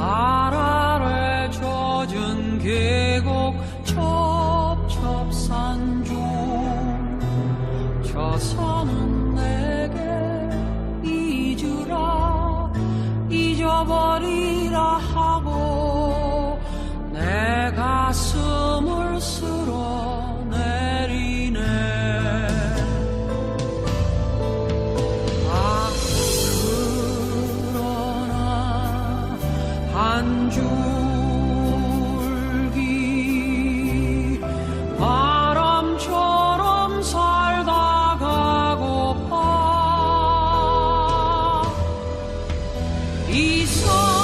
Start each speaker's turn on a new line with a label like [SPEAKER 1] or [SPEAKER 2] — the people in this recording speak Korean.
[SPEAKER 1] 아라레 젖은 계곡 첩첩산 중저 산은 내게 잊으라. 잊어버리 이 손.